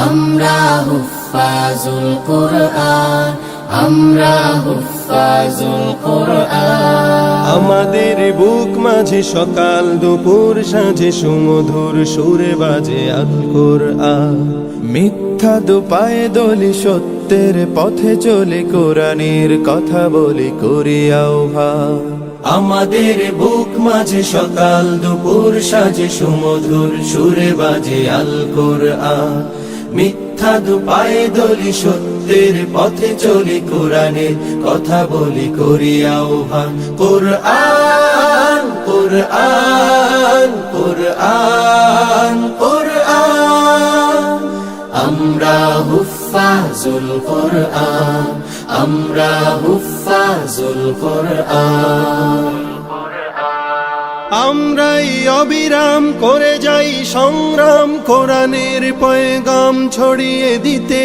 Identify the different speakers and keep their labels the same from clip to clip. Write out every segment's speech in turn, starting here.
Speaker 1: আমরা হুফাজুল কোরআন আমরা
Speaker 2: আমাদের বুক মাঝে সকাল, দুপুর সাঁঝে সুমধুর সুরে বাজে আল কোরআন। মিথ্যা দুপায়ে দলি সত্যের পথে চলে, কোরআনের কথা বলি, করি আহ্বান। আমাদের বুক মাঝে সকাল, দুপুর সাজে সুমধুর সুরে বাজে আল কোরআন। মিথ্যা দুপায়ে দলি সত্যের পথে চলি কোরআনের কথা বলি করি আহ্বান। কোরআন কোরআন কোরআন কোরআন।
Speaker 1: আমরা হুফাজুল কোরআন, আমরা হুফাজুল কোরআন।
Speaker 2: আমরাই অবিরাম করে যাই সংগ্রাম, কোরআনের পয়গাম ছড়িয়ে দিতে।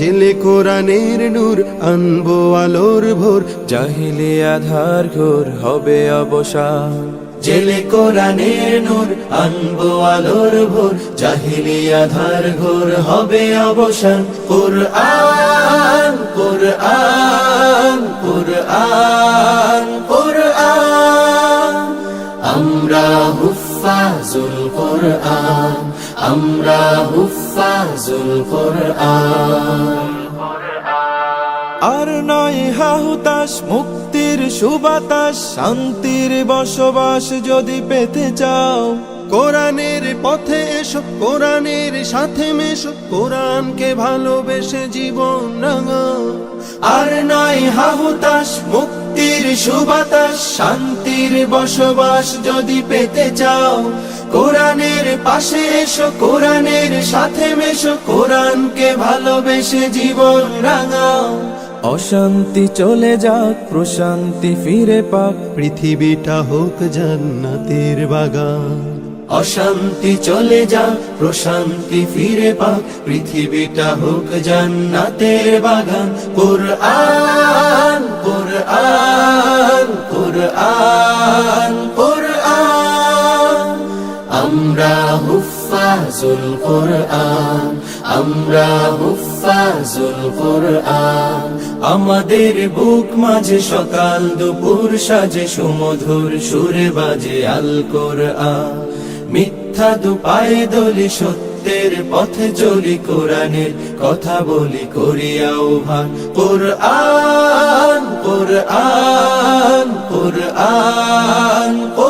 Speaker 2: জেলে কোরআনের নূর আনব আলোর ভোর। জাহিলে আধার ঘোর হবে অবসান। জেলে কোরআনের নূর আনব আলোর ভোর। জাহিলি আধার ঘোর হবে অবসান। কোরআন কোরআন কোরআন কোরআন।
Speaker 1: আমরা হুফাজুল কোরআন আমরা
Speaker 2: আর নয় হাহুতাস মুক্তির সুবাতাস শান্তির বসবাস যদি পেতে চাও। কোরআনের পথে এসো, কোরআনের সাথে মেশো, কোরআনকে ভালোবেসে জীবন রাঙাও আর নয় হাহুতাস মুক্তির সুবাতাস শান্তির বসবাস যদি পেতে চাও। কোরআনের পাশে এসো, কোরআনের সাথে মেশো, কোরআনকে ভালোবেসে জীবন রাঙাও। অশান্তি চলে যাক, প্রশান্তি ফিরে পাক, পৃথিবীটা হোক জান্নাতের বাগান। অশান্তি চলে যাক প্রশান্তি ফিরে পাক পৃথিবীটা হোক জান্নাতের বাগান। কোরআন কোরআন কোরআন কোরআন।
Speaker 1: আমরা হুফাজুল কোরআন, আমরা হুফাজুল কোরআন।
Speaker 2: আমাদের বুক মাঝে সকাল দুপুর সাজে, সুমধুর সুরে বাজে আল কোরআন। মিথ্যা দুপায়ে দলি সত্যের পথে চলি কোরআনের কথা বলি করি আহ্বান কোরআন কোরআন কোরআন কোরআন